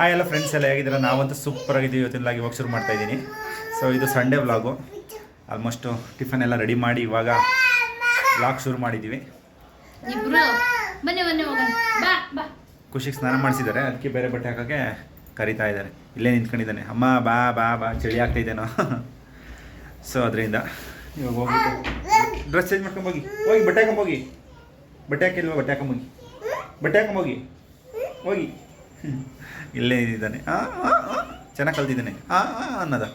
ಆ ಎಲ್ಲ ಫ್ರೆಂಡ್ಸ್ ಎಲ್ಲ ಹೇಗಿದ್ದೀರ? ನಾವಂತೂ ಸೂಪರ್ ಆಗಿದ್ದೀವಿ. ಇವತ್ತಿನ ಲಾಗಿ ಇವಾಗ ಶುರು ಮಾಡ್ತಾ ಇದ್ದೀನಿ. ಸೊ ಇದು ಸಂಡೇ ವ್ಲಾಗು ಆಲ್ಮೋಸ್ಟು ಟಿಫನ್ ಎಲ್ಲ ರೆಡಿ ಮಾಡಿ ಇವಾಗ ವ್ಲಾಗ್ ಶುರು ಮಾಡಿದ್ದೀವಿ. ಖುಷಿಗೆ ಸ್ನಾನ ಮಾಡಿಸಿದ್ದಾರೆ. ಅದಕ್ಕೆ ಬೇರೆ ಬಟ್ಟೆ ಹಾಕೋಕ್ಕೆ ಕರಿತಾ ಇದ್ದಾರೆ. ಇಲ್ಲೇ ನಿಂತ್ಕೊಂಡಿದ್ದಾನೆ. ಅಮ್ಮ ಬಾ ಬಾ ಬಾ. ಚಳಿ ಆಗ್ತಾಯಿದ್ದೇನೋ ಸೊ ಅದರಿಂದ ಇವಾಗ ಹೋಗ್ಬಿಟ್ಟು ಡ್ರೆಸ್ ಚೇಂಜ್ ಮಾಡ್ಕೊಂಬೋಗಿ ಹೋಗಿ. ಬಟ್ಟೆ ಹಾಕೊಂಬೋಗಿ ಬಟ್ಟೆ ಹಾಕಿಲ್ವ? ಬಟ್ಟೆ ಹಾಕೊಂಬೋಗಿ ಬಟ್ಟೆ ಹಾಕೊಂಬೋಗಿ ಹೋಗಿ. ಇಲ್ಲೇ ಇದ್ದಾನೆ. ಚೆನ್ನಾಗಿ ಕಲ್ತಿದ್ದಾನೆ. ಆ ಅನ್ನೋದ.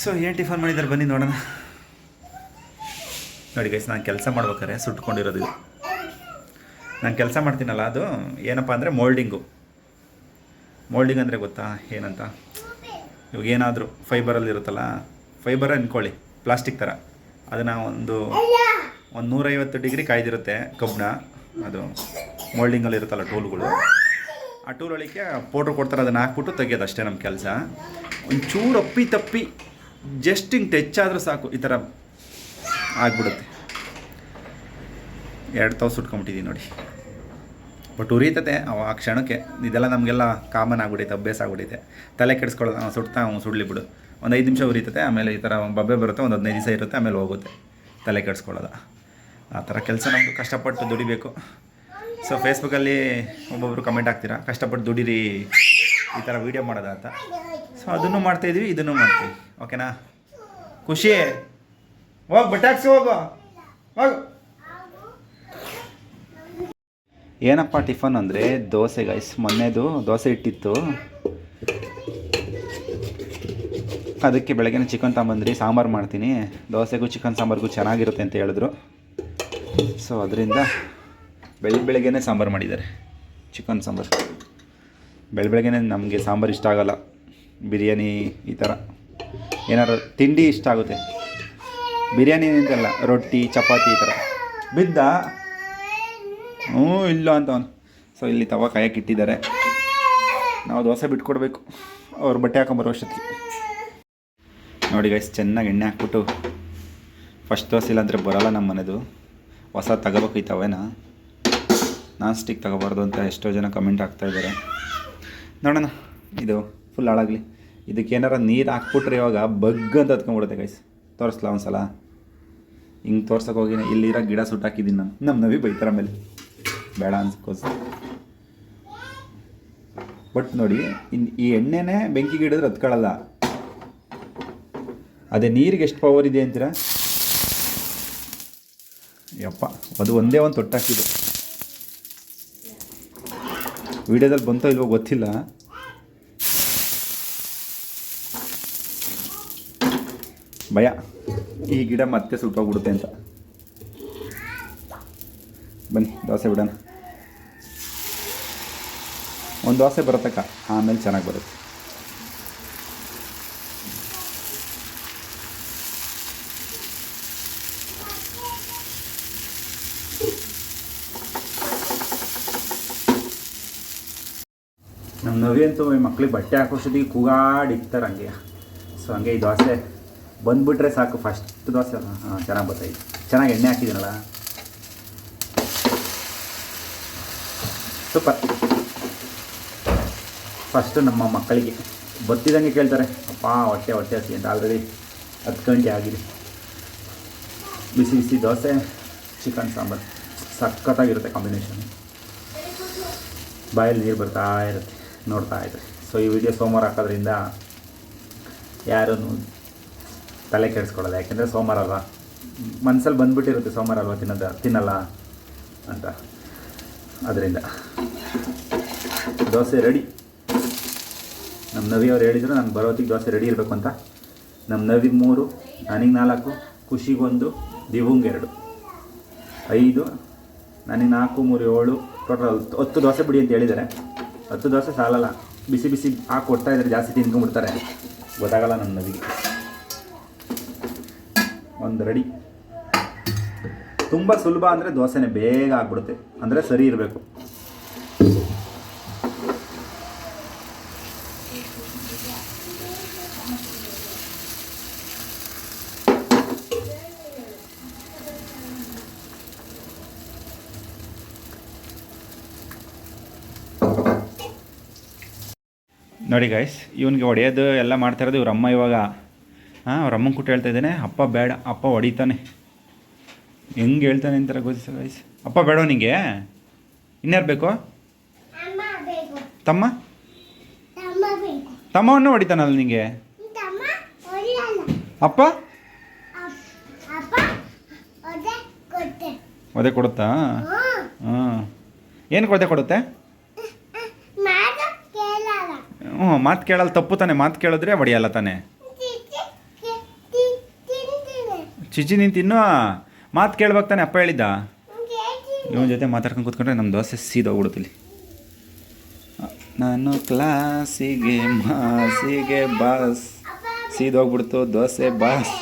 ಸೊ ಏನು ಟಿಫನ್ ಮಾಡಿದ್ದಾರೆ ಬನ್ನಿ ನೋಡೋಣ. ನೋಡಿ ಗೈಸ್ ನಾನು ಕೆಲಸ ಮಾಡ್ಬೇಕಾರೆ ಸುಟ್ಕೊಂಡಿರೋದು ನಾನು ಕೆಲಸ ಮಾಡ್ತೀನಲ್ಲ, ಅದು ಏನಪ್ಪ ಅಂದರೆ ಮೋಲ್ಡಿಂಗು ಮೋಲ್ಡಿಂಗ್ ಅಂದರೆ ಗೊತ್ತಾ? ಏನಂತ? ಇವಾಗ ಏನಾದರೂ ಫೈಬರಲ್ಲಿ ಇರುತ್ತಲ್ಲ ಫೈಬರ್ ಅಂದ್ಕೊಳ್ಳಿ ಪ್ಲಾಸ್ಟಿಕ್ ಥರ ಅದನ್ನು ಒಂದು ಒಂದು ನೂರೈವತ್ತು ಡಿಗ್ರಿ ಕಾಯ್ದಿರುತ್ತೆ ಕಬ್ಬಣ. ಅದು ಮೋಲ್ಡಿಂಗಲ್ಲಿ ಇರುತ್ತಲ್ಲ, ಟೂಲ್ಗಳು. ಆ ಟೂಲ್ ಒಳಗೆ ಪೌಡ್ರ್ ಕೊಡ್ತಾರೆ, ಅದನ್ನು ಹಾಕ್ಬಿಟ್ಟು ತೆಗಿಯೋದು ಅಷ್ಟೇ ನಮ್ಮ ಕೆಲಸ. ಒಂಚೂರು ಅಪ್ಪಿ ತಪ್ಪಿ ಜಸ್ಟ್ ಹಿಂಗೆ ಟಚ್ ಆದರೂ ಸಾಕು, ಈ ಥರ ಆಗ್ಬಿಡುತ್ತೆ. ಎರಡು ತಾವು ಸುಟ್ಕೊಂಬಿಟ್ಟಿದ್ದೀನಿ ನೋಡಿ. ಬಟ್ ಉರಿತತೆ ಅವ ಆ ಕ್ಷಣಕ್ಕೆ. ಇದೆಲ್ಲ ನಮಗೆಲ್ಲ ಕಾಮನ್ ಆಗ್ಬಿಟ್ಟೈತೆ ಅಭ್ಯಾಸ ಆಗ್ಬಿಟ್ಟೈತೆ ತಲೆ ಕೆಡಿಸ್ಕೊಳ್ಳೋದು, ಅವ್ನು ಸುಡ್ತಾ, ಅವ್ನು ಸುಡಲಿ ಬಿಡು. ಒಂದು ಐದು ನಿಮಿಷ ಉರಿತತೆ, ಆಮೇಲೆ ಈ ಥರ ಬಬ್ಬೆ ಬರುತ್ತೆ, ಒಂದು ಹದಿನೈದು ದಿವಸ ಇರುತ್ತೆ, ಆಮೇಲೆ ಹೋಗುತ್ತೆ. ತಲೆ ಕೆಡಿಸ್ಕೊಳ್ಳೋದು. ಆ ಥರ ಕೆಲಸ ನಮ್ಮದು ಕಷ್ಟಪಟ್ಟು ದುಡಿಬೇಕು. ಸೊ ಫೇಸ್ಬುಕ್ಕಲ್ಲಿ ಒಬ್ಬೊಬ್ರು ಕಮೆಂಟ್ ಹಾಕ್ತೀರಾ? ಕಷ್ಟಪಟ್ಟು ದುಡೀರಿ, ಈ ಥರ ವೀಡಿಯೋ ಮಾಡೋದ ಅಂತ? ಸೊ ಅದನ್ನು ಮಾಡ್ತಾಯಿದ್ವಿ ಇದನ್ನು ಮಾಡ್ತೀವಿ. ಓಕೆನಾ ಖುಷಿ. ಹೋಗಿ ಬಟ್ಟಾಕ್ಸಿ ಹೋಗು. ಹೋಗು. ಏನಪ್ಪ ಟಿಫನ್ ಅಂದರೆ? ದೋಸೆ ಗೈಸ್ ಮೊನ್ನೆದು ದೋಸೆ ಇಟ್ಟಿತ್ತು. ಅದಕ್ಕೆ ಬೆಳಗ್ಗೆ ಚಿಕನ್ ತಗೊಂಬಂದ್ರಿ. ಸಾಂಬಾರು ಮಾಡ್ತೀನಿ. ದೋಸೆಗೂ ಚಿಕನ್ ಸಾಂಬಾರಿಗೂ ಚೆನ್ನಾಗಿರುತ್ತೆ ಅಂತ ಹೇಳಿದ್ರು. ಸೊ ಅದರಿಂದ ಬೆಳಿಗ್ಗೆ ಬೆಳಗ್ಗೆನೇ ಸಾಂಬಾರು ಮಾಡಿದ್ದಾರೆ. ಚಿಕನ್ ಸಾಂಬಾರು. ಬೆಳ ಬೆಳಗ್ಗೆನೇ ನಮಗೆ ಸಾಂಬಾರು ಇಷ್ಟ ಆಗೋಲ್ಲ. ಬಿರಿಯಾನಿ ಈ ಥರ ಏನಾರು ತಿಂಡಿ ಇಷ್ಟ ಆಗುತ್ತೆ. ಬಿರಿಯಾನಿ ಅಂತಲ್ಲ, ರೊಟ್ಟಿ, ಚಪಾತಿ ಈ ಥರ ಬಿದ್ದ? ಹ್ಞೂ, ಇಲ್ಲ ಅಂತ ಅವನು. ಸೊ ಇಲ್ಲಿ ತವ ಕಾಯಕ್ಕೆ ಇಟ್ಟಿದ್ದಾರೆ. ನಾವು ದೋಸೆ ಬಿಟ್ಕೊಡ್ಬೇಕು. ಅವ್ರು ಬಟ್ಟೆ ಹಾಕೊಂಬರೋ ಅಷ್ಟೊತ್ತಿಗೆ. ನೋಡಿ ಗೈಸ್ ಚೆನ್ನಾಗಿ ಎಣ್ಣೆ ಹಾಕ್ಬಿಟ್ಟು. ಫಸ್ಟ್ ದೋಸೆ ಇಲ್ಲಾಂದರೆ ಬರೋಲ್ಲ ನಮ್ಮ ಮನೆದು ಹೊಸ ತಗೋಬೇಕು ನಾನ್ ಸ್ಟಿಕ್ ತಗೋಬಾರ್ದು ಅಂತ ಎಷ್ಟೋ ಜನ ಕಮೆಂಟ್ ಆಗ್ತಾ ಇದ್ದಾರೆ. ನೋಡೋಣ, ಇದು ಫುಲ್ ಹಾಳಾಗಲಿ. ಇದಕ್ಕೆ ಏನಾರ ನೀರು ಹಾಕ್ಬಿಟ್ರೆ ಇವಾಗ ಬಗ್ ಅಂತ ಹತ್ಕೊಂಡ್ಬಿಡುತ್ತೆ ಗೈಸ್ ತೋರಿಸ್ಲಾ ಒಂದ್ಸಲ? ಹಿಂಗೆ ತೋರ್ಸಕ್ಕೆ ಹೋಗಿ ಇಲ್ಲಿರೋ ಗಿಡ ಸುಟ್ಟಾಕಿದ್ದೀನಿ ನಾನು. ನಮ್ಮ ನವಿ ಬೈತಾರ ಮೇಲೆ ಬೇಡ ಅನ್ಸ್ಕೋಸ್. ಬಟ್ ನೋಡಿ, ಇನ್ ಈ ಎಣ್ಣೆನೇ ಬೆಂಕಿ ಗಿಡದ್ರೆ ಹತ್ಕೊಳ್ಳಲ್ಲ. ಅದೇ ನೀರಿಗೆ ಎಷ್ಟು ಪವರ್ ಇದೆ ಅಂತೀರಾ? ಯಪ್ಪ, ಅದು ಒಂದೇ ಒಂದು ತೊಟ್ಟಾಕಿದ್ದು. ವಿಡಿಯೋದಲ್ಲಿ ಬಂತೋ ಇಲ್ವೋ ಗೊತ್ತಿಲ್ಲ. ಭಯ. ಈ ಗಿಡ ಮತ್ತೆ ಸುಟ್ಟೋಗ್ಬಿಡುತ್ತೆ ಅಂತ. ಬನ್ನಿ, ದೋಸೆ ಬಿಡೋಣ. ಒಂದು ದೋಸೆ ಬರುತ್ತಕ್ಕ. ಆಮೇಲೆ ಚೆನ್ನಾಗಿ ಬರುತ್ತೆ. ನಮ್ಮ ನವಿ ಅಂತೂ ಈ ಮಕ್ಳಿಗೆ ಬಟ್ಟೆ ಹಾಕೋಷ್ಟೊತ್ತಿಗೆ ಕೂಗಾಡಿ ಇಕ್ತಾರೆ ಹಂಗೆ. ಸೊ ಹಂಗೆ ಈ ದೋಸೆ ಬಂದುಬಿಟ್ರೆ ಸಾಕು. ಫಸ್ಟ್ ದೋಸೆ, ಹಾಂ ಚೆನ್ನಾಗಿ ಬರ್ತೈತೆ ಚೆನ್ನಾಗಿ ಎಣ್ಣೆ ಹಾಕಿದ್ದೀನಲ್ಲ ಸೂಪರ್ ಫಸ್ಟು ನಮ್ಮ ಮಕ್ಕಳಿಗೆ ಬತ್ತಿದಂಗೆ ಕೇಳ್ತಾರೆ. ಅಪ್ಪ, ಹೊಟ್ಟೆ ಹೊಟ್ಟೆ ಹಸಿ ಅಂತ ಆಲ್ರೆಡಿ ಹತ್ತು ಗಂಟೆ ಆಗಿದೆ. ಬಿಸಿ ಬಿಸಿ ದೋಸೆ ಚಿಕನ್ ಸಾಂಬಾರು. ಸಖತ್ತಾಗಿರುತ್ತೆ ಕಾಂಬಿನೇಷನ್ ಬಾಯಲ್ಲಿ ನೀರು ಬರ್ತಾ ಇರುತ್ತೆ. ನೋಡ್ತಾ ಇದ್ರಿ ಸೊ ಈ ವಿಡಿಯೋ ಸೋಮವಾರ ಹಾಕೋದ್ರಿಂದ ಯಾರೂ ತಲೆ ಕೆಡಿಸ್ಕೊಳ್ಳಲ್ಲ. ಯಾಕೆಂದರೆ ಸೋಮವಾರ ಅಲ್ವಾ? ಮನಸ್ಸಲ್ಲಿ ಬಂದ್ಬಿಟ್ಟಿರುತ್ತೆ ಸೋಮವಾರ ಅಲ್ವಾ ತಿನ್ನೋದು? ತಿನ್ನಲ್ಲ ಅಂತ. ಅದರಿಂದ. ದೋಸೆ ರೆಡಿ. ನಮ್ಮ ನವಿ ಅವ್ರು ಹೇಳಿದ್ರು, ನಾನು ಬರೋತ್ತಿಗೆ ದೋಸೆ ರೆಡಿ ಇರಬೇಕು ಅಂತ. ನಮ್ಮ ನವಿ ಮೂರು, ನನಗೆ ನಾಲ್ಕು ಖುಷಿಗೊಂದು ದಿವಂಗೆ ಎರಡು. ಐದು, ನನಗೆ ನಾಲ್ಕು, ಮೂರು, ಏಳು, ಟೋಟಲ್ ಹತ್ತು ದೋಸೆ ಬಿಡಿ ಅಂತ ಹೇಳಿದ್ದಾರೆ. ಹತ್ತು ದೋಸೆ ಸಾಲಲ್ಲ. ಬಿಸಿ ಬಿಸಿ ಹಾಕಿ ಕೊಡ್ತಾ ಇದ್ದಾರೆ ಜಾಸ್ತಿ ತಿನ್ಕೊಂಡ್ಬಿಡ್ತಾರೆ. ಗೊತ್ತಾಗಲ್ಲ ನನ್ನ ನವಿಗೆ ಒಂದು ರೆಡಿ. ತುಂಬ ಸುಲಭ ಅಂದರೆ ದೋಸೆನೇ ಬೇಗ ಆಗ್ಬಿಡುತ್ತೆ. ಅಂದರೆ ಸರಿ ಇರಬೇಕು. ನೋಡಿ ಗಾಯ್ಸ್ ಇವನಿಗೆ ಹೊಡೆಯೋದು ಎಲ್ಲ ಮಾಡ್ತಾ ಇರೋದು ಇವ್ರ ಅಮ್ಮ ಇವಾಗ. ಹಾಂ ಅವ್ರ ಅಮ್ಮನ ಕೂಟ ಹೇಳ್ತಾ ಇದ್ದಾನೆ ಅಪ್ಪ ಬೇಡ ಅಪ್ಪ ಹೊಡಿತಾನೆ. ಹೆಂಗೆ ಹೇಳ್ತಾನೆ ಅಂತಾರೆ ಗೊತ್ತಿಸ ಗಾಯ್ಸ್ ಅಪ್ಪ ಬೇಡ ನಿಂಗೆ? ಇನ್ಯಾರು ಬೇಕು? ತಮ್ಮ ತಮ್ಮವನ್ನು ಹೊಡಿತಾನಲ್ಲ ನಿಂಗೆ? ಅಪ್ಪ? ಒದೆ ಕೊಡುತ್ತಾ. ಹಾಂ ಏನು ಕೊಡದೆ ಕೊಡುತ್ತೆ ಮಾತು ಕೇಳಲ್ಲ ಹ್ಞೂ ಮಾತು ಕೇಳಲ್ಲ ತಪ್ಪು ತಾನೆ, ಮಾತು ಕೇಳಿದ್ರೆ ಹೊಡಿಯಲ್ಲ ತಾನೆ. ಚಿಚಿ ನೀನು ತಿನ್ನು ಮಾತು ಕೇಳ್ಬೇಕು ತಾನೆ, ಅಪ್ಪ ಹೇಳಿದ್ದ? ಇವನ ಜೊತೆ ಮಾತಾಡ್ಕೊಂಡು ಕೂತ್ಕೊಂಡ್ರೆ ನಮ್ಮ ದೋಸೆ ಸೀದೋಗ್ಬಿಡುತ್ತಿಲ್ಲಿ ನಾನು ಕ್ಲಾಸಿಗೆ, ಮಾಸಿಗೆ ಬಾಸ್, ಸೀದೋಗ್ಬಿಡ್ತು, ದೋಸೆ ಬಾಸ್.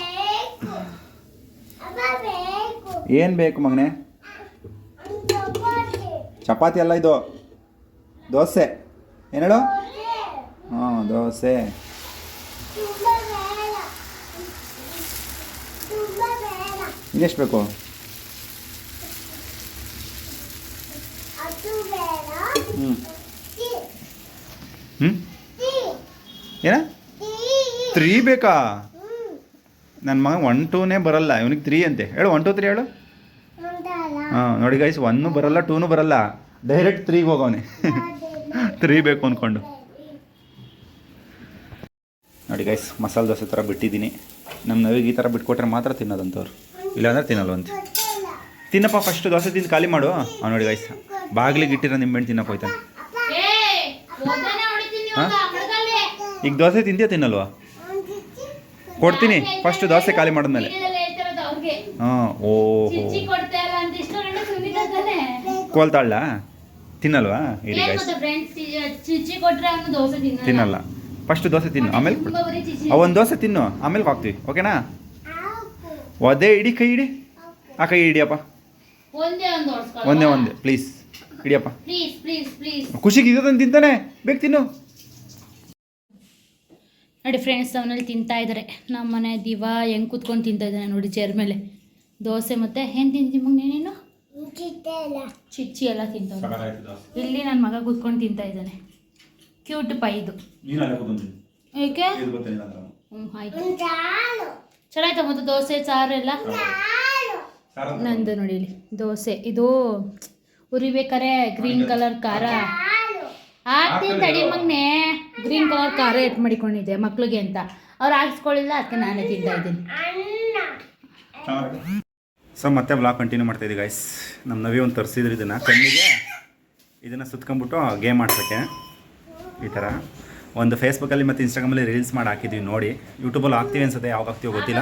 ಏನು ಬೇಕು ಮಗನೆ? ಚಪಾತಿ ಅಲ್ಲ ಇದು. ದೋಸೆ. ಏನೇಳು ದೋಸೆ. ಇನ್ನೆಷ್ಟು ಬೇಕು? ಹ್ಞೂ ಹ್ಞೂ ಏನ? ತ್ರೀ ಬೇಕಾ? ನನ್ನ ಮಗ ಒನ್ ಟೂನೇ ಬರಲ್ಲ. ಇವನಿಗೆ ತ್ರೀ ಅಂತೆ. ಹೇಳು ಒನ್ ಟು ತ್ರೀ ಹೇಳು. ಹಾಂ ನೋಡಿ ಗೈಸ್ ಒನ್ನು ಬರಲ್ಲ ಟೂನು ಬರಲ್ಲ. ಡೈರೆಕ್ಟ್ ತ್ರೀಗೆ ಹೋಗವನೆ. ತ್ರೀ ಬೇಕು ಅಂದ್ಕೊಂಡು ನೋಡಿ ಗೈಸ್ ಮಸಾಲೆ ದೋಸೆ ಥರ ಬಿಟ್ಟಿದ್ದೀನಿ. ನಮ್ಮ ನವಿಗೆ ಈ ಥರ ಬಿಟ್ಕೊಟ್ರೆ ಮಾತ್ರ ತಿನ್ನೋದಂತವ್ರು. ಇಲ್ಲಾಂದ್ರೆ ತಿನ್ನಲ್ವಂತೆ. ಅಂತ ತಿನ್ನಪ್ಪ ಫಸ್ಟ್ ದೋಸೆ ತಿಂದು ಖಾಲಿ ಮಾಡು. ಹಾಂ ನೋಡಿ ಗೈಸ್ ಬಾಗಿಲಿಗೆ ಇಟ್ಟಿರೋ ನಿಂಬೆಹಣ್ಣು ತಿನ್ನಪ್ಪ ಹೋಯ್ತಾನೆ. ಮಡ್ಗಲ್ಲಿ. ಈಗ ದೋಸೆ ತಿಂತೀಯ ತಿನ್ನಲ್ವಾ? ಕೊಡ್ತೀನಿ ಫಸ್ಟ್ ದೋಸೆ ಖಾಲಿ ಮಾಡಿದ್ಮೇಲೆ. ಹಾಂ ಓಹೋ. ಕೋಲ್ತಾಳ ತಿನ್ನಲ್ವಾ? ಇರಿ ಗೈಸ್ ತಿನ್ನಲ್ಲ. ಫಸ್ಟ್ ದೋಸೆ ತಿನ್ನು ಆಮೇಲೆ ಒಂದು ದೋಸೆ ತಿನ್ನು ಆಮೇಲೆ ಹಾಕ್ತೀವಿ ಓಕೆನಾ? ಅದೇ ಇಡಿ ಕೈ ಇಡಿ. ಆ ಕೈ ಇಡಿಯಪ್ಪ ಒಂದೇ ಒಂದು ಪ್ಲೀಸ್ ಇಡಿಯಪ್ಪ ಖುಷಿಗೆ ಇದನ್ನು ತಿಂತಾನೆ ಬೇಕು ತಿನ್ನು. ನೋಡಿ ಫ್ರೆಂಡ್ಸ್ ಅವನಲ್ಲಿ ತಿಂತಾ ಇದ್ದಾರೆ ನಮ್ಮ ಮನೆ ದಿವಾ ಹೆಂಗೆ ಕೂತ್ಕೊಂಡು ತಿಂತಾ ಇದ್ದಾನೆ ನೋಡಿ ಚೇರ್ ಮೇಲೆ. ದೋಸೆ ಮತ್ತೆ ಏನು ತಿಂತಿ ಮಗ ನೀನೇನು ಚಿಚ್ಚಿ ಎಲ್ಲ ತಿಂತವ್ರೆ ಇಲ್ಲಿ ನನ್ನ ಮಗ ಕೂತ್ಕೊಂಡು ತಿಂತಾ ಇದ್ದಾನೆ ಕ್ಯೂಟ್ ಪೈ ಇದು. ಏಕೆ? ಹ್ಞೂ ಆಯ್ತು. ಜಾಲು ಚೆನ್ನಾಯ್ತಾ ಮತ್ತೆ ದೋಸೆ ಸಾರು ಎಲ್ಲ? ನಂದು ನೋಡಿ ಇಲ್ಲಿ ದೋಸೆ. ಇದು ಉರಿಬೇಕಾರೆ ಗ್ರೀನ್ ಕಲರ್ ಖಾರ. ಆಗ್ತೀನಿ ಹಾಕ್ತೀನಿ ತಡಿ ಮಗ್ನೆ ಗ್ರೀನ್ ಕಲರ್ ಖಾರ ಎಟ್ ಮಾಡಿಕೊಂಡಿದ್ದೆ ಮಕ್ಳಿಗೆ ಅಂತ. ಅವ್ರು ಹಾಕ್ಸ್ಕೊಳ್ಳಿಲ್ಲ ಅದಕ್ಕೆ ನಾನೇ ತಿಂತಾ ಇದ್ದೀನಿ. ಸೊ ಮತ್ತೆ ಬ್ಲಾಗ್ ಕಂಟಿನ್ಯೂ ಮಾಡ್ತಾ ಇದ್ದೀವಿ ಗೈಸ್ ನಮ್ಮ ನವಿ ಒಂದು ತರಿಸಿದ್ರು ಇದನ್ನು. ಕಣ್ಣಿಗೆ ಇದನ್ನು ಸುತ್ಕೊಂಡ್ಬಿಟ್ಟು ಗೇಮ್ ಆಡ್ಸೋಕ್ಕೆ. ಈ ಥರ. ಒಂದು ಫೇಸ್ಬುಕ್ಕಲ್ಲಿ ಮತ್ತು ಇನ್ಸ್ಟಾಗ್ರಾಮಲ್ಲಿ ರೀಲ್ಸ್ ಮಾಡಿ ಹಾಕಿದ್ವಿ ನೋಡಿ. ಯೂಟ್ಯೂಬಲ್ಲಿ ಹಾಕ್ತೀವಿ ಅನ್ಸುತ್ತೆ ಯಾವಾಗ ಹಾಕ್ತೀವೋ ಗೊತ್ತಿಲ್ಲ.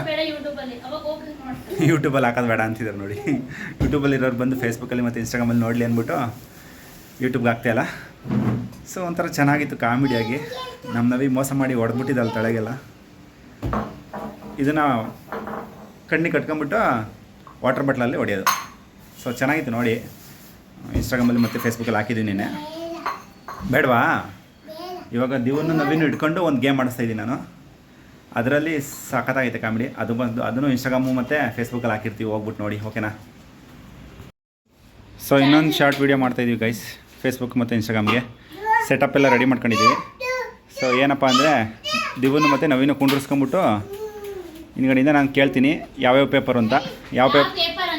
ಯೂಟ್ಯೂಬಲ್ಲಿ ಹಾಕೋದು ಬೇಡ ಅಂತಿದ್ದಾರೆ ನೋಡಿ. ಯೂಟ್ಯೂಬಲ್ಲಿ ಇರೋರು ಬಂದು ಫೇಸ್ಬುಕ್ಕಲ್ಲಿ ಮತ್ತು ಇನ್ಸ್ಟಾಗ್ರಾಮಲ್ಲಿ ನೋಡಲಿ ಅಂದ್ಬಿಟ್ಟು ಯೂಟ್ಯೂಬ್ಗೆ ಹಾಕ್ತಾಯಿಲ್ಲ ಸೊ ಒಂಥರ ಚೆನ್ನಾಗಿತ್ತು ಕಾಮಿಡಿಯಾಗಿ ನಮ್ಮ ನವಿ ಮೋಸ ಮಾಡಿ ಹೊಡೆದ್ಬಿಟ್ಟಿದ್ದಲ್ಲ ತಳಗೆಲ್ಲ ಇದನ್ನು ಕಣ್ಣಿ ಕಟ್ಕೊಂಬಿಟ್ಟು ವಾಟರ್ ಬಾಟ್ಲಲ್ಲಿ ಹೊಡೆಯೋದು. ಸೊ ಚೆನ್ನಾಗಿತ್ತು ನೋಡಿ. ಇನ್ಸ್ಟಾಗ್ರಾಮಲ್ಲಿ ಮತ್ತು ಫೇಸ್ಬುಕ್ಕಲ್ಲಿ ಹಾಕಿದ್ದೀನಿ ನೆನೆ ಬೇಡವಾ? ಇವಾಗ ದಿವನ್ನು ನವೀನು ಇಟ್ಕೊಂಡು ಒಂದು ಗೇಮ್ ಆಡಿಸ್ತಾ ಇದ್ದೀನಿ ನಾನು. ಅದರಲ್ಲಿ ಸಖತ್ತಾಗೈತೆ ಕಾಮಿಡಿ ಅದು ಬಂದು ಅದನ್ನು ಇನ್ಸ್ಟಾಗ್ರಾಮು ಮತ್ತು ಫೇಸ್ಬುಕ್ಕಲ್ಲಿ ಹಾಕಿರ್ತೀವಿ ಹೋಗ್ಬಿಟ್ಟು ನೋಡಿ ಓಕೆನಾ ಸೊ ಇನ್ನೊಂದು ಶಾರ್ಟ್ ವೀಡಿಯೋ ಮಾಡ್ತಾಯಿದ್ದೀವಿ ಗೈಸ್ ಫೇಸ್ಬುಕ್ ಮತ್ತು ಇನ್ಸ್ಟಾಗ್ರಾಮ್ಗೆ ಸೆಟಪ್ ಎಲ್ಲ ರೆಡಿ ಮಾಡ್ಕೊಂಡಿದ್ದೀವಿ ಸೊ ಏನಪ್ಪ ಅಂದರೆ ದಿವನ್ನು ಮತ್ತು ನವೀನು ಕುಂಡ್ರಿಸ್ಕೊಂಬಿಟ್ಟು ಹಿಂದ್ಗಡೆಯಿಂದ ನಾನು ಕೇಳ್ತೀನಿ ಯಾವ್ಯಾವ ಪೇಪರ್ ಅಂತ. ಯಾವ ಪೇಪರ್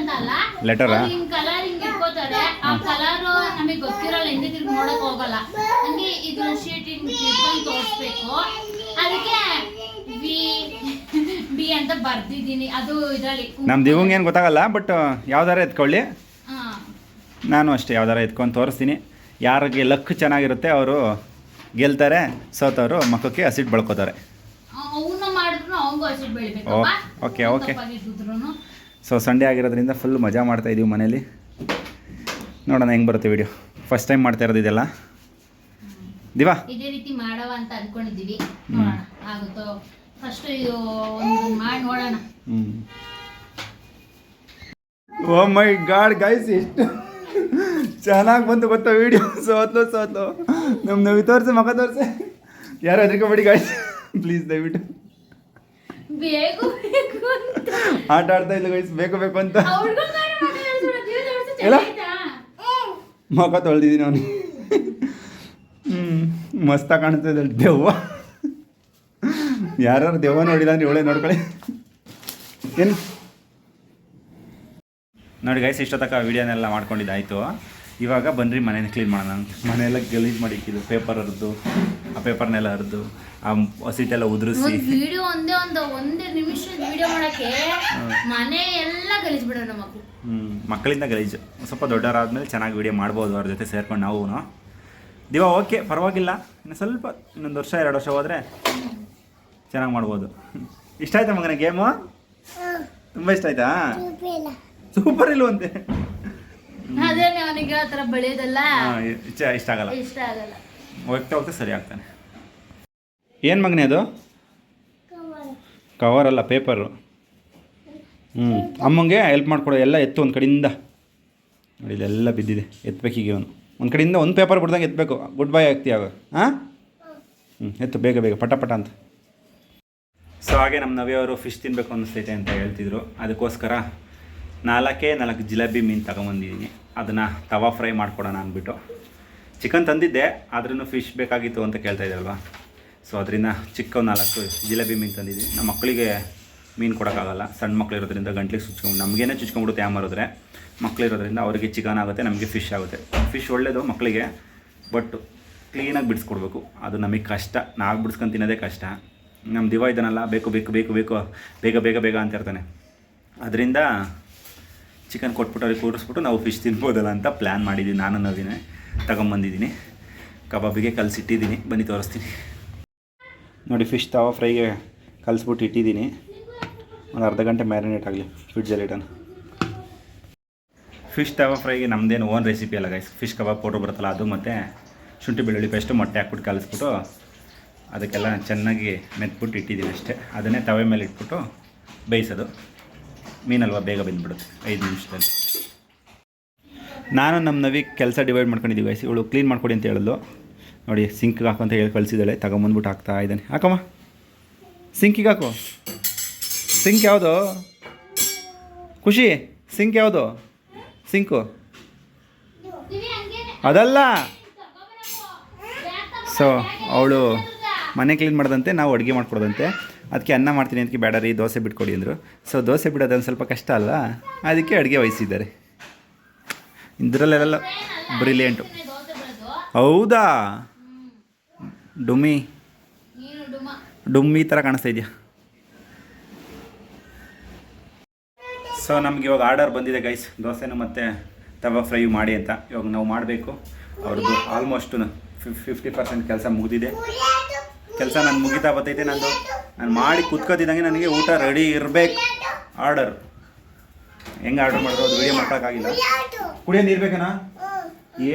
ಲೆಟರ್ ಲೆಟರಾ ಹಿಂಗ್ ಕಲರ್ ಹಿಂಗ್ ಇಟ್ಕೋತಾರೆ ಆ ಕಲರ್ ನಮಗೆ ಗೊತ್ತಿರಲ್ಲ ಹಿಂದೆ ತಿರ್ಗಿ ನೋಡಕ್ ಹೋಗಲ್ಲ. ಹಂಗೆ ಇದು ಶೀಟ್ ಇಟ್ಕೊಂಡು ತೋರಿಸ್ಬೇಕು. ಅದಕ್ಕೆ ಬಿ ಬಿ ಅಂತ ಬರ್ದಿದ್ದೀನಿ. ಅದು ಇದರಲ್ಲಿ ನಮ್ಮ ದಿವಂಗ್ ಏನು ಗೊತ್ತಾಗಲ್ಲ ಬಟ್ ಯಾವ್ದಾರ ಎತ್ಕೊಳ್ಳಿ. ನಾನು ಅಷ್ಟೇ ಯಾವ್ದಾರ ಎತ್ಕೊಂಡು ತೋರಿಸ್ತೀನಿ. ಯಾರಿಗೆ ಲಕ್ ಚೆನ್ನಾಗಿರುತ್ತೆ ಅವರು ಗೆಲ್ತಾರೆ. ಸೋತವರು ಮಕ್ಕಕ್ಕೆ ಬಳ್ಕೋತಾರೆ. ಹಸಿಟ್ ಬೆಳಿಬೇಕು ಓಕೆ, ಓಕೆ. ಸೊ ಸಂಡೇ ಆಗಿರೋದ್ರಿಂದ ಫುಲ್ ಮಜಾ ಮಾಡ್ತಾ ಇದೀವಿ ಮನೇಲಿ. ನೋಡೋಣ ಹೆಂಗೆ ಬರುತ್ತೆ ವಿಡಿಯೋ ಫಸ್ಟ್ ಟೈಮ್ ಮಾಡ್ತಾ ಇರೋದು ಇದೆಲ್ಲ? ದಿವಾ? ಇದೇ ರೀತಿ ಮಾಡವ ಅಂತ ಅನ್ಕೊಂಡಿದೀವಿ ನೋಡೋಣ. ಆಗುತ್ತೋ? ಫಸ್ಟ್ ಇದು ಒಂದು ಮಾಡಿ ನೋಡೋಣ. ಓ ಮೈ ಗಾಡ್ ಗೈಸ್ ಎಷ್ಟು ಚೆನ್ನಾಗಿ ಬಂತು ಗೊತ್ತಾ ವಿಡಿಯೋ ಸೋತ್ಲು ಸೋತ್ಲು. ನಮ್ಮ ನವಿ ತೋರಿಸಿ ಮಗ ತೋರಿಸಿ. ಯಾರು ಹೆದರ್ಕೋಬೇಡಿ ಗಾಯ್ಸ್ ಪ್ಲೀಸ್ ದಯವಿಟ್ಟು. ಆಟ ಆಡ್ತಾ ಇಲ್ಲ ಗೈಸ್ ಬೇಕು ಬೇಕು ಅಂತ. ಆ ಹುಡ್ಗನ್ ಗಾಡಿ ಮಾಡಿ ಹೇಳ್ಸ್ಬಿಡು, ನೀವು ತೋರ್ಸು, ಎಲ್ಲ? ಚೆನ್ನಾಗೈತಾ? ಮಗ ತೊಳ್ದಿದ್ದೀನಿ ಅವನು ಹ್ಞೂ ಮಸ್ತ ಕಾಣ್ತದೆ ದೆವ್ವ. ಯಾರು ದೆವ್ವ ನೋಡಿಲ್ಲ ಅಂದ್ರೆ ಇವಳೇ ನೋಡ್ಕೊಳ್ಳಿ. ಏನು? ನೋಡಿ ಗೈಸ್ ಇಷ್ಟೊತ್ತಕ ವೀಡಿಯೋನೆಲ್ಲ ಮಾಡ್ಕೊಂಡಿದ್ದಾಯಿತು. ಇವಾಗ ಬನ್ನಿರಿ ಮನೇನ ಕ್ಲೀನ್ ಮಾಡೋಣ ಮನೆಯೆಲ್ಲ ಗಲೀಜು ಮಾಡಿಕ್ಕಿದ್ದು ಪೇಪರ್ ಹರಿದು ಆ ಪೇಪರ್ನೆಲ್ಲ ಹರಿದು ಆ ಹಸಿಟ್ಟೆಲ್ಲ ಉದುರಿಸಿ. ವಿಡಿಯೋ ಒಂದೇ ಒಂದು ಒಂದೇ ನಿಮಿಷ ವಿಡಿಯೋ ಮಾಡಕ್ಕೆ ಮನೆ ಎಲ್ಲ ಗಲೀಜ್ ಬಿಡೋಣ ಮಕ್ಕಳು ಹ್ಞೂ ಮಕ್ಕಳಿಂದ ಗಲೀಜು. ಸ್ವಲ್ಪ ದೊಡ್ಡವರಾದ್ಮೇಲೆ ಚೆನ್ನಾಗಿ ವೀಡಿಯೋ ಮಾಡ್ಬೋದು ಅವ್ರ ಜೊತೆ ಸೇರ್ಕೊಂಡು ನಾವು ದಿವಾ ಓಕೆ ಪರವಾಗಿಲ್ಲ. ಇನ್ನು ಸ್ವಲ್ಪ ಇನ್ನೊಂದು ವರ್ಷ ಎರಡು ವರ್ಷ ಹೋದ್ರೆ ಚೆನ್ನಾಗಿ ಮಾಡ್ಬೋದು. ಇಷ್ಟ ಆಯ್ತಾ ಮಗನ ಗೇಮು ತುಂಬ ಇಷ್ಟ ಆಯ್ತಾ? ಸೂಪರ್ ಇಲ್ವಂತೆ ಇಷ್ಟ ಆಗಲ್ಲ. ಇಷ್ಟ ಆಗಲ್ಲ. ಹೋಗ್ತಾ ಹೋಗ್ತಾ ಸರಿ ಆಗ್ತಾನೆ. ಏನು ಮಗನೆ ಅದು? ಕವರ್ ಅಲ್ಲ ಪೇಪರು ಹ್ಞೂ ಅಮ್ಮಂಗೆ ಹೆಲ್ಪ್ ಮಾಡಿಕೊಡು ಎಲ್ಲ ಎತ್ತು ಒಂದು ಕಡೆಯಿಂದ. ನೋಡಿ ಇಲ್ಲೆಲ್ಲ ಬಿದ್ದಿದೆ. ಎತ್ತಬೇಕೀಗ ಅವನು. ಒಂದು ಕಡೆಯಿಂದ ಒಂದು ಪೇಪರ್ ಬಿಡ್ದಂಗೆ ಎತ್ತಬೇಕು ಗುಡ್ ಬೈ ಆಗ್ತೀಯ ಆಗ. ಹಾಂ? ಹ್ಞೂ ಎತ್ತು ಬೇಗ ಬೇಗ ಪಟ ಪಟ ಅಂತ. ಸೊ ಹಾಗೆ ನಮ್ಮ ನವಿಯವರು ಫಿಶ್ ತಿನ್ನಬೇಕು ಅನ್ನಿಸ್ತೈತೆ ಅಂತ ಹೇಳ್ತಿದ್ರು. ಅದಕ್ಕೋಸ್ಕರ ನಾಲ್ಕೇ ನಾಲ್ಕು ಜಿಲೇಬಿ ಮೀನು ತಗೊಂಬಂದಿದ್ದೀನಿ. ಅದನ್ನು ತವಾ ಫ್ರೈ ಮಾಡಿಕೊಡೋಣ ಅಂದ್ಬಿಟ್ಟು. ಚಿಕನ್ ತಂದಿದ್ದೆ ಆದ್ರೂ ಫಿಶ್ ಬೇಕಾಗಿತ್ತು ಅಂತ ಕೇಳ್ತಾ ಇದ್ದಲ್ವಾ ಸೊ ಅದರಿಂದ ಚಿಕ್ಕ ನಾಲ್ಕು ಜಿಲೇಬಿ ಮೀನು ತಂದಿದ್ದೀನಿ ನಮ್ಮ ಮಕ್ಕಳಿಗೆ ಮೀನು ಕೊಡೋಕ್ಕಾಗಲ್ಲ. ಸಣ್ಣ ಮಕ್ಕಳು ಇರೋದ್ರಿಂದ ಗಂಟ್ಲಿಗೆ ಚುಚ್ಕೊಂಡು ನಮಗೇನೆ ಚುಚ್ಕೊಂಡ್ಬಿಡುತ್ತೆ ಯಾಮರಿದ್ರೆ ಮಕ್ಕಳಿರೋದ್ರಿಂದ ಅವರಿಗೆ ಚಿಕನ್ ಆಗುತ್ತೆ, ನಮಗೆ ಫಿಶ್ ಆಗುತ್ತೆ. ಫಿಶ್ ಒಳ್ಳೆಯದು ಮಕ್ಕಳಿಗೆ ಬಟ್ ಕ್ಲೀನಾಗಿ ಬಿಡಿಸ್ಕೊಡ್ಬೇಕು. ಅದು ನಮಗೆ ಕಷ್ಟ. ನಾವು ಬಿಡಿಸ್ಕೊಂಡು ತಿನ್ನೋದೇ ಕಷ್ಟ. ನಮ್ಮ ದಿವ ಇದನ್ನಲ್ಲ, ಬೇಕು ಬೇಕು ಬೇಕು ಬೇಕು, ಬೇಗ ಬೇಗ ಬೇಗ ಅಂತ ಇರ್ತಾನೆ. ಅದರಿಂದ ಚಿಕನ್ ಕೊಟ್ಬಿಟ್ಟು ಅವ್ರಿಗೆ ಕೂರಿಸ್ಬಿಟ್ಟು ನಾವು ಫಿಶ್ ತಿನ್ಬೋದಲ್ಲ ಅಂತ ಪ್ಲ್ಯಾನ್ ಮಾಡಿದ್ದೀನಿ ನಾನು, ನವೀನೆ. ತಗೊಂಬಂದಿದ್ದೀನಿ. ಕಬಾಬಿಗೆ ಕಲಸಿಟ್ಟಿದ್ದೀನಿ. ಬನ್ನಿ ತೋರಿಸ್ತೀನಿ. ನೋಡಿ ಫಿಶ್ ತಾವ ಫ್ರೈಗೆ ಕಲಿಸ್ಬಿಟ್ಟು ಇಟ್ಟಿದ್ದೀನಿ. ಒಂದು ಅರ್ಧ ಗಂಟೆ ಮ್ಯಾರಿನೇಟ್ ಆಗಲಿ ಫ್ರಿಡ್ಜಲ್ಲಿ ಇಡೋಣ. ಫಿಶ್ ತಾವ ಫ್ರೈಗೆ ನಮ್ಮದೇನು ಓನ್ ರೆಸಿಪಿ ಅಲ್ಲ ಗೈಸ್ ಫಿಶ್ ಕಬಾಬ್ ಪೌಡ್ರ್ ಬರುತ್ತಲ್ಲ, ಅದು ಮತ್ತು ಶುಂಠಿ ಬೆಳ್ಳುಳ್ಳಿ ಪೇಸ್ಟು ಮೊಟ್ಟೆ ಹಾಕ್ಬಿಟ್ಟು ಕಲಿಸ್ಬಿಟ್ಟು ಅದಕ್ಕೆಲ್ಲ ಚೆನ್ನಾಗಿ ಮೆತ್ಬಿಟ್ಟು ಇಟ್ಟಿದ್ದೀನಿ ಅಷ್ಟೇ. ಅದನ್ನೇ ತವೆ ಮೇಲೆ ಇಟ್ಬಿಟ್ಟು ಬೇಯಿಸೋದು. ಮೀನಲ್ವ ಬೇಗ ಬಂದುಬಿಡುತ್ತೆ. ಐದು ನಿಮಿಷದಲ್ಲಿ. ನಾನು ನಮ್ಮ ನವಿ ಕೆಲಸ ಡಿವೈಡ್ ಮಾಡ್ಕೊಂಡಿದ್ದೀವಿ ಗೈಸ್ ಇವಳು ಕ್ಲೀನ್ ಮಾಡ್ಕೊಡಿ ಅಂತ ಹೇಳಿದ್ಲು. ನೋಡಿ ಸಿಂಕ್ಗೆ ಹಾಕು ಅಂತ ಹೇಳಿ ಕಳಿಸಿದ್ದಾಳೆ. ತಗೊಂಬಂದ್ಬಿಟ್ಟು ಹಾಕ್ತಾ ಇದ್ದಾನೆ. ಹಾಕಮ್ಮ. ಸಿಂಕಿಗೆ ಹಾಕು. ಸಿಂಕ್ ಯಾವುದು? ಖುಷಿ ಸಿಂಕ್ ಯಾವುದು? ಸಿಂಕು ಅದಲ್ಲ. ಸೊ ಅವಳು ಮನೆ ಕ್ಲೀನ್ ಮಾಡ್ದಂತೆ, ನಾವು ಅಡುಗೆ ಮಾಡ್ಕೊಡೋದಂತೆ. ಅದಕ್ಕೆ ಅನ್ನ ಮಾಡ್ತೀನಿ, ಅದಕ್ಕೆ ಬೇಡ ರೀ ದೋಸೆ ಬಿಟ್ಕೊಡಿ ಅಂದರು. ಸೊ ದೋಸೆ ಬಿಡೋದು ಒಂದು ಸ್ವಲ್ಪ ಕಷ್ಟ ಅಲ್ಲ? ಅದಕ್ಕೆ ಅಡುಗೆ ವಹಿಸಿದ್ದಾರೆ. ಇದರಲ್ಲೆಲ್ಲ ಬ್ರಿಲಿಯಂಟು. ಹೌದಾ? ಡುಮ್ಮಿ. ಡುಮ್ಮಿ. ಥರ ಕಾಣಿಸ್ತಾ ಇದೆಯಾ? ಸೊ ನಮ್ಗೆ ಇವಾಗ ಆರ್ಡರ್ ಬಂದಿದೆ ಗೈಸ್ ದೋಸೆನು ಮತ್ತು ತವಾ ಫ್ರೈ ಮಾಡಿ ಅಂತ. ಇವಾಗ ನಾವು ಮಾಡಬೇಕು. ಅವ್ರದ್ದು ಆಲ್ಮೋಸ್ಟ್ ಫಿಫ್ಟಿ ಪರ್ಸೆಂಟ್ ಕೆಲಸ ಮುಗಿದಿದೆ. ಕೆಲಸ ನಾನು ಮುಗಿತಾ ಬರ್ತೈತೆ ನಂದು. ನಾನು ಮಾಡಿ ಕುತ್ಕೋತಿದ್ದಂಗೆ ನನಗೆ ಊಟ ರೆಡಿ ಇರಬೇಕು. ಆರ್ಡರ್. ಹೆಂಗೆ ಆರ್ಡರ್ ಮಾಡಿದ್ರು ಅದು ವೀಡಿಯೋ ಮಾಡೋಕ್ಕಾಗಿಲ್ಲ ಕುಡಿಯ ನೀರು ಬೇಕನಾ?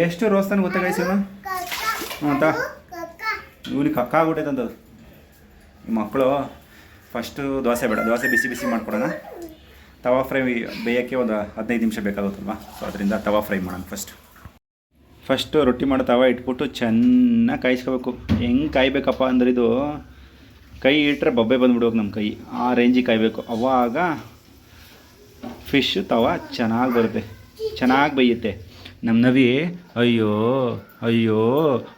ಎಷ್ಟು ರೋಸ್ತಾನ ಗೊತ್ತಾ ಕಕ್ಕ ಹ್ಞೂ ಅಂತ. ಇವನಿಗೆ ಕಕ್ಕ ಆಗ್ಬಿಟ್ಟೈತಂತದು ಈ ಮಕ್ಕಳು ಫಸ್ಟು ದೋಸೆ ಬೇಡ, ದೋಸೆ ಬಿಸಿ ಬಿಸಿ ಮಾಡ್ಕೊಡೋಣ. ತವಾ ಫ್ರೈ ಬೇಯೋಕ್ಕೆ ಒಂದು ಹದಿನೈದು ನಿಮಿಷ ಬೇಕಾಗುತ್ತಲ್ವ? ಸೊ ಅದರಿಂದ ತವಾ ಫ್ರೈ ಮಾಡೋಣ ಫಸ್ಟ್ ಫಸ್ಟು ರೊಟ್ಟಿ ಮಾಡೋ ತವಾ ಇಟ್ಬಿಟ್ಟು ಚೆನ್ನಾಗಿ ಕಾಯಿಸ್ಕೋಬೇಕು. ಹೆಂಗೆ ಕಾಯಬೇಕಪ್ಪ ಅಂದ್ರೆ ಇದು ಕೈ ಇಟ್ಟರೆ ಬೊಬ್ಬೆ ಬಂದ್ಬಿಡ್ಬೇಕು ನಮ್ಮ ಕೈ. ಆ ರೇಂಜಿಗೆ ಕಾಯಬೇಕು. ಅವಾಗ ಫಿಶ್ ತವ ಚೆನ್ನಾಗಿ ಬರುತ್ತೆ. ಚೆನ್ನಾಗಿ ಬೈಯುತ್ತೆ. ನಮ್ಮ ನವಿ ಅಯ್ಯೋ ಅಯ್ಯೋ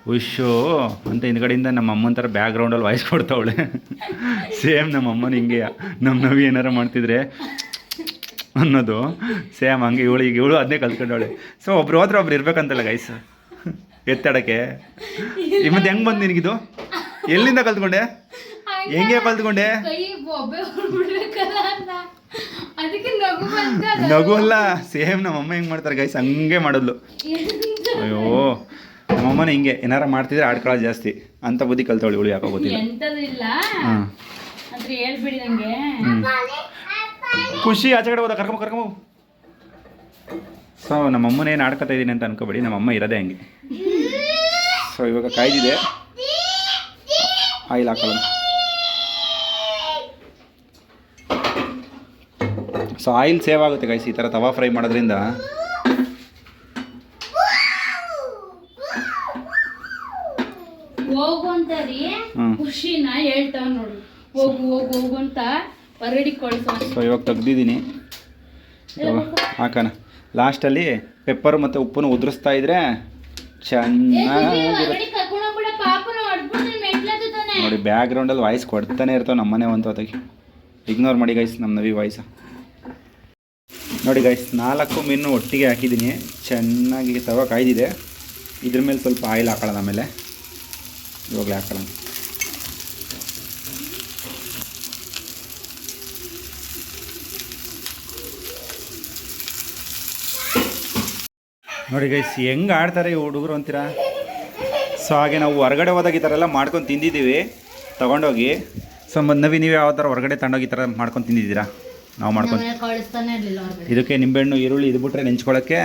ಉಶ್ಶೋ ಅಂತ ಹಿಂದ್ಗಡೆಯಿಂದ ನಮ್ಮ ಅಮ್ಮನ ಥರ ಬ್ಯಾಕ್ಗ್ರೌಂಡಲ್ಲಿ ವಾಯ್ಸ್ ಕೊಡ್ತಾವಳೆ. ಸೇಮ್ ನಮ್ಮ ಅಮ್ಮನ ಹಿಂಗೆ. ನಮ್ಮ ನವಿ ಏನಾರ ಮಾಡ್ತಿದ್ರೆ ಅನ್ನೋದು. ಸೇಮ್ ಹಂಗೆ ಇವಳು ಈಗ ಇವಳು ಅದನ್ನೇ ಕಲ್ತ್ಕೊಂಡವಳೆ. ಸೊ ಒಬ್ರು ಹೋದ್ರೆ ಒಬ್ರು ಇರ್ಬೇಕಂತಲ್ಲ ಗೈಸ್ ಎತ್ತಾಡಕ್ಕೆ. ಮತ್ತೆ ಹೆಂಗೆ ಬಂದು ನಿನಗಿದು? ಎಲ್ಲಿಂದ ಕಲ್ತ್ಕೊಂಡೆ? ಹೆಂಗೆ ಕಲ್ತ್ಕೊಂಡೆ? ನಗು ಅಲ್ಲ. ಸೇಮ್ ನಮ್ಮ ಅಮ್ಮ ಹೆಂಗೆ ಮಾಡ್ತಾರೆ ಗೈಸ್ ಹಂಗೆ ಮಾಡಿದ್ಲು. ಅಯ್ಯೋ ನಮ್ಮಮ್ಮನ ಹಿಂಗೆ ಏನಾರ ಮಾಡ್ತಿದ್ರೆ ಆಡ್ಕೊಳ್ಳೋ ಜಾಸ್ತಿ. ಅಂತ ಬುದ್ಧಿ ಕಲ್ತವಳು ಇವಳು ಯಾಕೋ ಗೊತ್ತಿಲ್ಲ. ಇಲ್ಲ ಹಾಂ. ಅಂದ್ರೆ ಹೇಳ್ಬಿಡಿ ಖುಷಿ ಆಚೆ ಕಡೆ ಹೋದ ಕರ್ಕೊಂಬ ಕರ್ಕೊಂಬ. ಸೊ ನಮ್ಮಮ್ಮನ ಏನು ಆಡ್ಕೊತಾ ಇದ್ದೀನಿ ಅಂತ ಅನ್ಕೋಬೇಡಿ ನಮ್ಮಮ್ಮ ಇರೋದೇ ಹಂಗೆ. ಸೊ ಇವಾಗ ಕಾಯ್ದಿದೆ. ಆಯಿಲ್ ಹಾಕೊಳ್ಳೋಣ. ಸೊ ಆಯಿಲ್ ಸೇವ್ ಆಗುತ್ತೆ ಗೈಸ್ ಈ ಥರ ತವಾ ಫ್ರೈ ಮಾಡೋದ್ರಿಂದ. ಹೋಗು ಅಂತ ರೀ ಹ್ಮ್. ಖುಷಿನ ಹೇಳ್ತಾವ ನೋಡು. ಹೋಗು ಹೋಗು ಹೋಗು ಅಂತ ಹೊರಡಿ ಕಳ್ಸೋ ಸೊ ಇವಾಗ ತೆಗ್ದಿದ್ದೀನಿ. ಹಾಕೋಣ. ಲಾಸ್ಟಲ್ಲಿ ಪೆಪ್ಪರ್ ಮತ್ತು ಉಪ್ಪನ್ನು ಉದುರಿಸ್ತಾ ಇದ್ರೆ ಚೆನ್ನಾಗಿರುತ್ತೆ ನೋಡಿ ಬ್ಯಾಕ್ ಗ್ರೌಂಡಲ್ಲಿ ವಾಯ್ಸ್ ಕೊಡ್ತಾನೆ ಇರ್ತಾವೆ ನಮ್ಮನೆ ಒಂದು ಹೊತ್ತಿಗೆ. ಇಗ್ನೋರ್ ಮಾಡಿ ಗೈಸ್ ನಮ್ಮ ನವಿ ವಾಯ್ಸ ನೋಡಿ ಗೈಸ್ ನಾಲ್ಕು ಮೀನು ಒಟ್ಟಿಗೆ ಹಾಕಿದ್ದೀನಿ. ಚೆನ್ನಾಗಿ ತವ ಕಾಯ್ದಿದೆ. ಇದ್ರ ಮೇಲೆ ಸ್ವಲ್ಪ ಆಯಿಲ್ ಹಾಕೊಳ್ಳೋಣ ಆಮೇಲೆ. ಇವಾಗಲೇ ಹಾಕೊಳ್ಳೋಣ. ನೋಡಿ ಗೈಸ್ ಹೆಂಗೆ ಆಡ್ತಾರೆ ಈ ಹುಡುಗರು ಅಂತೀರಾ? ಸೊ ಹಾಗೆ ನಾವು ಹೊರಗಡೆ ಹೋದಾಗ ಈ ಥರ ಎಲ್ಲ ಮಾಡ್ಕೊಂಡು ತಿಂದಿದ್ದೀವಿ. ತೊಗೊಂಡೋಗಿ. ಸೊ ನವಿ, ನೀವು ಯಾವ ಥರ ಹೊರಗಡೆ ತಗೊಂಡೋಗಿ ಈ ಥರ ಮಾಡ್ಕೊಂಡು ತಿಂದಿದ್ದೀರಾ? ನಾವು ಮಾಡ್ಕೊಂಡು ಇದಕ್ಕೆ ನಿಂಬೆಹಣ್ಣು ಈರುಳ್ಳಿ ಇದು ಬಿಟ್ರೆ ನೆಂಚ್ಕೊಳ್ಳೋಕ್ಕೆ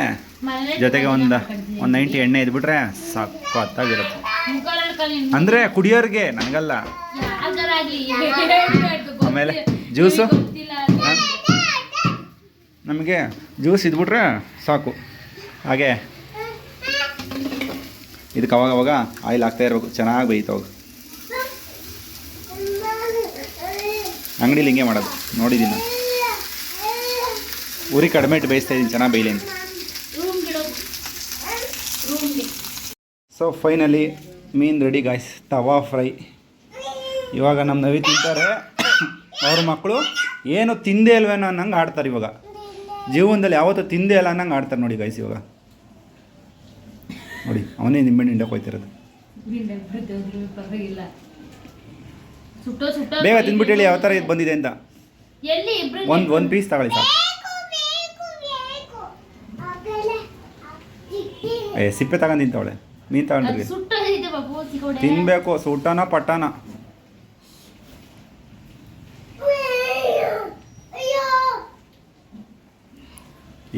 ಜೊತೆಗೆ ಒಂದು. ಒಂದು ನೈಂಟಿ ಎಣ್ಣೆ ಇದ್ಬಿಟ್ರೆ ಮುಖದಲ್ಲಿ ಹಿಡ್ಕೊಂಡು ನಿಂತ್ಕೊಂಡು ಅಂದರೆ ಕುಡಿಯೋರಿಗೆ ನನಗಲ್ಲ. ಆಮೇಲೆ. ಜ್ಯೂಸು? ನಿಮ್ಗೆ ಜ್ಯೂಸ್ ಇದ್ಬಿಟ್ರೆ ಸಾಕು. ಹಾಗೆ ಇದಕ್ಕೆ ಅವಾಗ ಅವಾಗ ಆಯಿಲ್ ಹಾಕ್ತಾ ಇರಬೇಕು. ಚೆನ್ನಾಗಿ ಬೇಯ್ತಾವಾಗ ಅಂಗಡಿಲಿ ಹಿಂಗೆ ಮಾಡೋದು. ನೋಡಿದ್ದೀನಿ ನಾನು. ಉರಿ ಕಡಿಮೆ ಇಟ್ಟು ಬೇಯಿಸ್ತಾ ಇದ್ದೀನಿ ಚೆನ್ನಾಗಿ ಬೇಯಲಿ ಅಂತ. ಸೊ ಫೈನಲಿ ಮೀನು ರೆಡಿ ಗಾಯ್ಸ್ ತವಾ ಫ್ರೈ. ಇವಾಗ ನಮ್ಮ ನವಿ ತಿಂತಾರೆ. ಅವ್ರ ಮಕ್ಕಳು ಏನು ತಿಂದೇ ಇಲ್ವೇನೋ ಅನ್ನಂಗೆ ಆಡ್ತಾರೆ ಇವಾಗ. ಜೀವನದಲ್ಲಿ ಯಾವತ್ತೂ ತಿಂದೇ ಇಲ್ಲ ಅನ್ನಂಗೆ ಆಡ್ತಾರೆ ನೋಡಿ ಗಾಯ್ಸ್ ಇವಾಗ. ನೋಡಿ ಅವನೇ ನಿಮ್ಮ ಹಿಂಡಕ್ಕೆ ಹೋಯ್ತಿರೋದು ಬೇಗ ತಿಂದ್ಬಿಟ್ಟು ಹೇಳಿ ಯಾವ ಥರ ಇದು ಬಂದಿದೆ ಅಂತ. ಒಂದು ಒಂದು ಪೀಸ್ ತಗೊಳ್ಳಿ ಸಾಕು. ಏ ಸಿಪ್ಪೆ ತಗೊಂಡು ತಿಂತಾವಳೆ ಮೀನು ತಗೊಂಡ್ರಿ ತಿನ್ಬೇಕು ಸುಟ್ಟನ ಪಟ್ಟನ.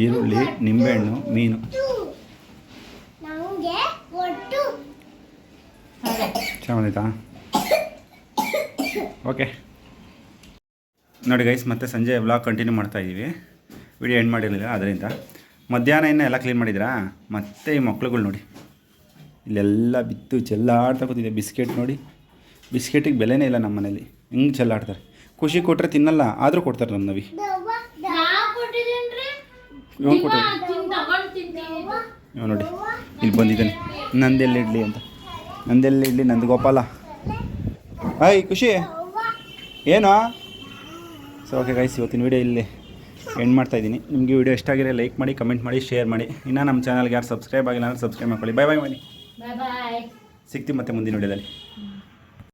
ಈರುಳ್ಳಿ ನಿಂಬೆಹಣ್ಣು ಮೀನು. ಚೆನ್ನಾಗಿತ್ತಾ ಓಕೆ. ನೋಡಿ ಗೈಸ್ ಮತ್ತೆ ಸಂಜೆ ವ್ಲಾಗ್ ಕಂಟಿನ್ಯೂ ಮಾಡ್ತಾ ಇದ್ದೀವಿ ವಿಡಿಯೋ ಎಂಡ್ ಮಾಡಿರಲಿಲ್ಲ ಅದರಿಂದ ಮಧ್ಯಾಹ್ನ ಇನ್ನೂ ಎಲ್ಲ ಕ್ಲೀನ್ ಮಾಡಿದ್ರಾ ಮತ್ತೆ ಈ ಮಕ್ಳುಗಳು ನೋಡಿ. ಇಲ್ಲೆಲ್ಲ ಬಿತ್ತು, ಚೆಲ್ಲಾಡ್ತಾ ಕೂತಿದೆ, ಬಿಸ್ಕೆಟ್ ನೋಡಿ. ಬಿಸ್ಕೆಟಿಗೆ ಬೆಲೆನೇ ಇಲ್ಲ ನಮ್ಮ ಮನೇಲಿ. ಹಿಂಗೆ ಚೆಲ್ಲಾಡ್ತಾರೆ? ಖುಷಿ ಕೊಟ್ಟರೆ ತಿನ್ನಲ್ಲ, ಆದರೂ ಕೊಡ್ತಾರೆ ನಮ್ಮ ನವಿ. ನೋಡಿ. ಇಲ್ಲಿ ಬಂದಿದ್ದಾನೆ. ನಂದೆಲ್ಲಿ ಇಡ್ಲಿ ಅಂತ. ನಂದೆಲ್ಲಿ ಇಡ್ಲಿ ನಂದು ಗೋಪಾಲ ಹಾಯ್ ಖುಷಿ. ಏನೋ? ಸೊ ಓಕೆ ಗೈಸ್ ಇವತ್ತಿನ ವೀಡಿಯೋ ಇಲ್ಲಿ ಎಂಡ್ ಮಾಡ್ತಾ ಇದ್ದೀನಿ. ನಿಮಗೆ ವಿಡಿಯೋ ಇಷ್ಟ ಆಗಿರೋ ಲೈಕ್ ಮಾಡಿ ಕಮೆಂಟ್ ಮಾಡಿ ಶೇರ್ ಮಾಡಿ. ಇನ್ನೂ ನಮ್ಮ ಚಾನಲ್ಗೆ ಯಾರು ಸಬ್ಸ್ಕ್ರೈಬ್ ಆಗಿಲ್ಲ ಅಂದರೆ ಸಬ್ಸ್ಕ್ರೈಬ್ ಮಾಡ್ಕೊಳ್ಳಿ. ಬಾಯ್ ಬಾಯ್ ಬಾಯ್ ಸಿಗ್ತೀವಿ ಮತ್ತೆ ಮುಂದಿನ ವಿಡಿಯೋದಲ್ಲಿ